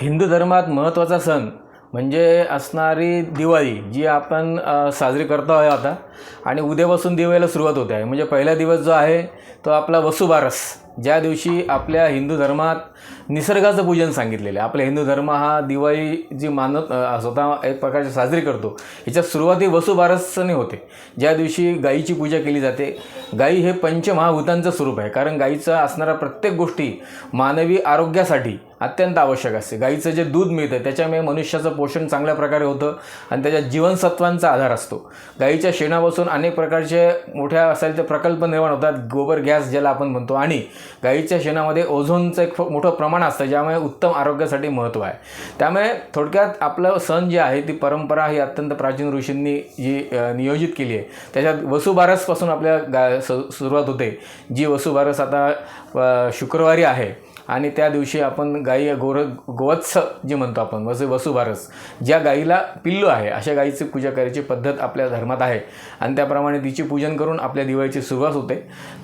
हिंदू धर्मात महत्त्वाचा सण म्हणजे असणारी दिवाळी जी आपण साजरी करतो आहे आता. आणि उद्यापासून दिवाळीला सुरुवात होते. आहे म्हणजे पहिला दिवस जो आहे तो आपला वसुबारस. ज्या दिवशी आपल्या हिंदू धर्मात निसर्गाचं पूजन सांगितलेलं आहे. आपला हिंदू धर्म हा दिवाळी जी मानत स्वतः एक प्रकारची साजरी करतो ह्याच्यात सुरुवाती वसुबारसने होते. ज्या दिवशी गायीची पूजा केली जाते गायी हे पंचमहाभूतांचं स्वरूप आहे. कारण गायीचा असणाऱ्या प्रत्येक गोष्टी मानवी आरोग्यासाठी अत्यंत आवश्यक असते. गाईचं जे दूध मिळतं त्याच्यामुळे मनुष्याचं पोषण चांगल्या प्रकारे होतं आणि त्याच्या जीवनसत्वांचा आधार असतो. गाईच्या शेणापासून अनेक प्रकारचे मोठ्या असायचे प्रकल्प निर्माण होतात. गोबर गॅस ज्याला आपण म्हणतो. आणि गाईच्या शेणामध्ये ओझोनचं एक मोठं प्रमाण असतं ज्यामुळे उत्तम आरोग्यासाठी महत्त्व आहे. त्यामुळे थोडक्यात आपलं सण जे आहे ती परंपरा ही अत्यंत प्राचीन ऋषींनी जी नियोजित केली आहे. त्याच्यात वसुबारसपासून आपल्या गा सुरुवात होते. जी वसुबारस आता शुक्रवारी आहे. आणि त्या दिवशी आपण गाई गोर गोवत्स जे म्हणतो आपण वसे वसुभारस ज्या गाईला पिल्लू आहे अशा गाईची पूजा करायची पद्धत आपल्या धर्मात आहे. आणि त्याप्रमाणे तिची पूजन करून आपल्या दिवाळीची सुरुवात होते.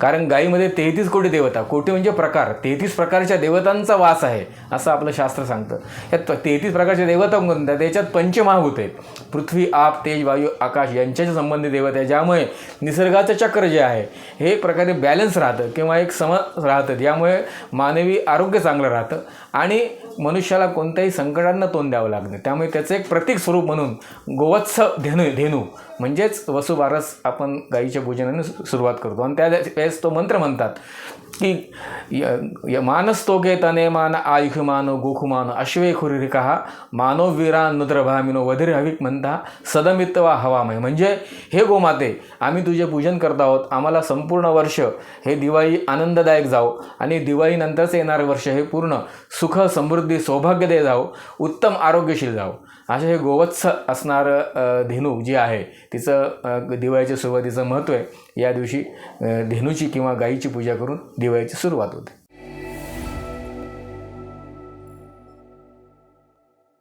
कारण गाईमध्ये तेहतीस कोटी देवता कोटी म्हणजे प्रकार. तेहतीस प्रकारच्या देवतांचा वास आहे असं आपलं शास्त्र सांगतं. यात तेहतीस प्रकारच्या देवता कोणत्या? त्याच्यात पंचमहाभूत आहेत. पृथ्वी आप तेज वायू आकाश यांच्याशी संबंधित देवता आहे ज्यामुळे निसर्गाचं चक्र जे आहे हे प्रकारे बॅलन्स राहतं किंवा एक सम राहतं. यामुळे मानवी आरोग्य चांगलं राहतं. आणि मनुष्याला कोणत्याही संकटांना तोंड द्यावं लागतं. त्यामुळे त्याचं एक प्रतीक स्वरूप म्हणून गोवत्स धेनू धेनू म्हणजेच वसुबारस आपण गाईच्या पूजनाने सुरुवात करतो. आणि त्या वेळेस तो मंत्र म्हणतात की य- य- मानस्तोके तने मान आयुखमान गोखुमान अश्वे खुरिरिका मानो वीरा नुद्रभामिनो वधिर हविक म्हणता सदमित्वा हवामय. म्हणजे हे गोमाते आम्ही तुझे पूजन करत आहोत आम्हाला संपूर्ण वर्ष हे दिवाळी आनंददायक जावो आणि दिवाळीनंतरच येणारं वर्ष हे पूर्ण सुख समृद्ध सौभाग्यदय जावो उत्तम आरोग्यशील जावो. असे हे गोवत्स असणारं धेनू जी आहे तिचं दिवाळीच्या सुरुवातीचं महत्त्व आहे. या दिवशी धेनूची किंवा गाईची पूजा करून दिवाळीची सुरुवात होते.